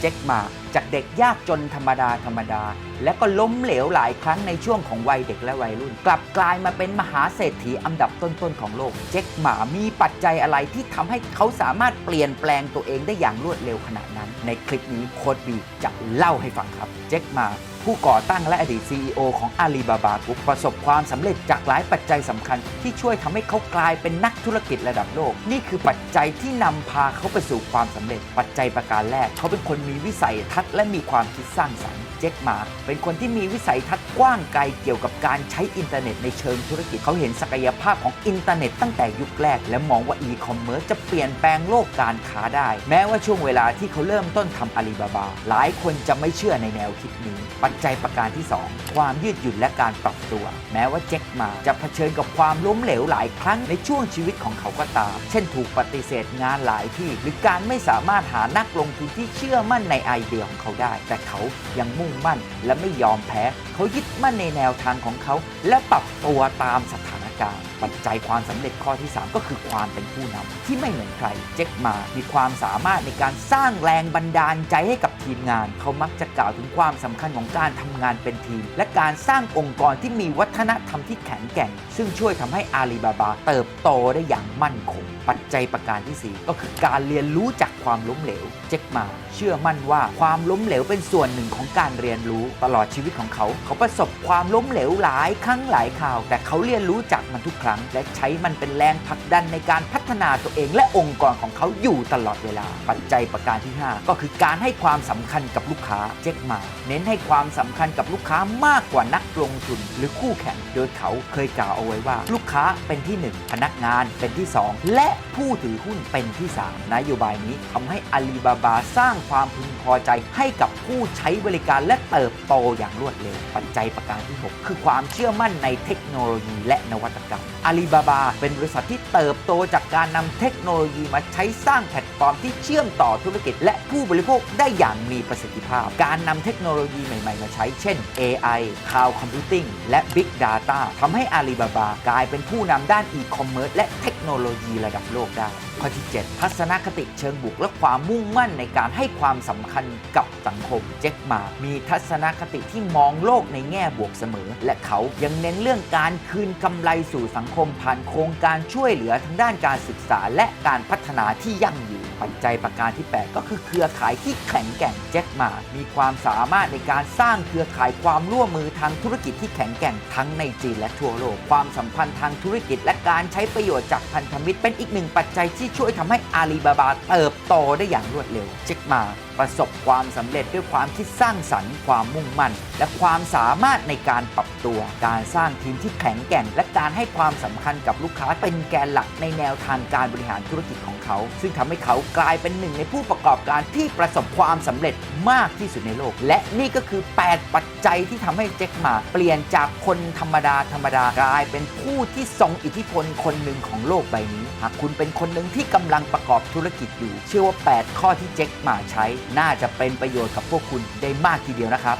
เจ็คหมา จากเด็กยากจนธรรมดาธรรมดา และก็ล้มเหลวหลายครั้งในช่วงของวัยเด็กและวัยรุ่น กลับกลายมาเป็นมหาเศรษฐีอันดับต้นๆของโลก เจ็คหมามีปัจจัยอะไรที่ทำให้เขาสามารถเปลี่ยนแปลงตัวเองได้อย่างรวดเร็วขนาดนั้น ในคลิปนี้โค้ดบีจะเล่าให้ฟังครับ เจ็คหมา ผู้ก่อตั้งและอดีต CEO ของอาลีบาบากรุ๊ประสบความสำเร็จจากหลายปัจจัยสำคัญ ที่ช่วยทำให้เขากลายเป็นนักธุรกิจระดับโลก นี่คือปัจจัยที่นำพาเขาไปสู่ความสำเร็จ ปัจจัยประการแรก เขาเป็นคนมีวิสัยทัศน์และมีความคิดสร้างสรรค์เจ็คมา เป็นคนที่มีวิสัยทัศน์กว้างไกลเกี่ยวกับการใช้อินเทอร์เน็ตในเชิงธุรกิจ เขาเห็นศักยภาพของอินเทอร์เน็ตตั้งแต่ยุคแรก และมองว่าอีคอมเมิร์ซจะเปลี่ยนแปลงโลกการค้าได้ แม้ว่าช่วงเวลาที่เขาเริ่มต้นทำอาลีบาบา หลายคนจะไม่เชื่อในแนวคิดนี้ ปัจจัยประการที่ 2 ความยืดหยุ่นและการปรับตัว แม้ว่าเจ็คมาจะเผชิญกับความล้มเหลวหลายครั้งในช่วงชีวิตของเขาก็ตาม เช่นถูกปฏิเสธงานหลายที่ หรือการไม่สามารถหานักลงทุนที่เชื่อมั่นในไอเดียของเขาได้ แต่เขายังมุ่งมั่นและไม่ยอมแพ้ เขายึดมั่นในแนวทางของเขา และปรับตัวตามสถานการณ์ปัจจัยความสำเร็จข้อที่ 3 ก็คือความเป็นผู้นำที่ไม่เหมือนใคร เจ็คมา มีความสามารถในการสร้างแรงบันดาลใจให้กับ ทีมงาน เขามักจะกล่าวถึงความสำคัญของการทำงานเป็นทีม และการสร้างองค์กรที่มีวัฒนธรรมที่แข็งแกร่ง ซึ่งช่วยทำให้อาลีบาบาเติบโตได้อย่างมั่นคง ปัจจัยประการทีสี่ 4 ก็คือการเรียนรู้จากความล้มเหลว เจ็คมา เชื่อมั่นว่าความล้มเหลวเป็นส่วนหนึ่งของการเรียนรู้ตลอดชีวิตของเขา เขาประสบความล้มเหลวหลายครั้งหลายคราว แต่เขาเรียนรู้จากมันทุกครั้ง และใช้มันเป็นแรงผลักดันในการพัฒนาตัวเองและองค์กรของเขาอยู่ตลอดเวลา ปัจจัยประการที่ 5 ก็คือการให้ความสำคัญกับลูกค้าเจ็คมา เน้นให้ความสำคัญกับลูกค้ามากกว่านักลงทุน หรือคู่แข่งโดยเขาเคยกล่าวเอาไว้ว่า ลูกค้าเป็นที่ 1 พนักงานเป็นที่ 2 และผู้ถือหุ้นเป็นที่ 3 นโยบายนี้ทำให้อาลีบาบาสร้างความพึงพอใจให้กับผู้ใช้บริการและเติบโตอย่างรวดเร็วปัจจัยประการที่ 6 คือความเชื่อมั่นในเทคโนโลยีและนวัตกรรมอาลีบาบาเป็นบริษัทที่เติบโตจากการนำเทคโนโลยีมาใช้สร้างแพลตฟอร์มที่เชื่อมต่อธุรกิจและผู้บริโภคได้อย่างมีประสิทธิภาพ การนำเทคโนโลยีใหม่ ๆ มาใช้ เช่น AI Cloud Computing และ Big Data ทำให้อาลีบาบากลายเป็นผู้นำด้านอีคอมเมิร์ซและเทคโนโลยีระดับโลกได้ ข้อที่ 7 ทัศนคติเชิงบวกและความมุ่งมั่นในการให้ความสำคัญกับสังคม เจ็คมา มีทัศนคติที่มองโลกในแง่บวกเสมอ และเขายังเน้นเรื่องการคืนกำไรสู่สังคมผ่านโครงการช่วยเหลือทางด้านการศึกษาและการพัฒนาที่ยั่งยืน ปัจจัยประการที่ 8 ก็คือเครือข่ายที่แข็งแกร่งแจ็คมามีความสามารถในการสร้างเครือข่ายความร่วมมือทางธุรกิจที่แข็งแกร่งทั้งในจีนและทั่วโลก ความสัมพันธ์ทางธุรกิจและการใช้ประโยชน์จากพันธมิตร เป็นอีกหนึ่งปัจจัยที่ช่วยทำให้อาลีบาบาเติบโตได้อย่างรวดเร็วเจ็คมาประสบความสำเร็จด้วยความคิดสร้างสรรค์ความมุ่งมั่น และความสามารถในการปรับตัว การสร้างทีมที่แข็งแกร่ง และการให้ความสำคัญกับลูกค้าเป็นแกนหลักในแนวทางการบริหารธุรกิจของ เขา ซึ่งทำให้เขากลายเป็นหนึ่งในผู้ประกอบการที่ประสบความสำเร็จมากที่สุดในโลก และนี่ก็คือ 8 ปัจจัยที่ทำให้เจ็คหมา เปลี่ยนจากคนธรรมดาธรรมดากลายเป็นผู้ที่ทรงอิทธิพลคนหนึ่งของโลกใบนี้ หากคุณเป็นคนหนึ่งที่กำลังประกอบธุรกิจอยู่ เชื่อว่า 8 ข้อที่เจ็คหมาใช้ น่าจะเป็นประโยชน์กับพวกคุณได้มากทีเดียวนะครับ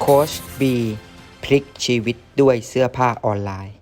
โค้ชบีพลิกชีวิตด้วยเสื้อผ้าออนไลน์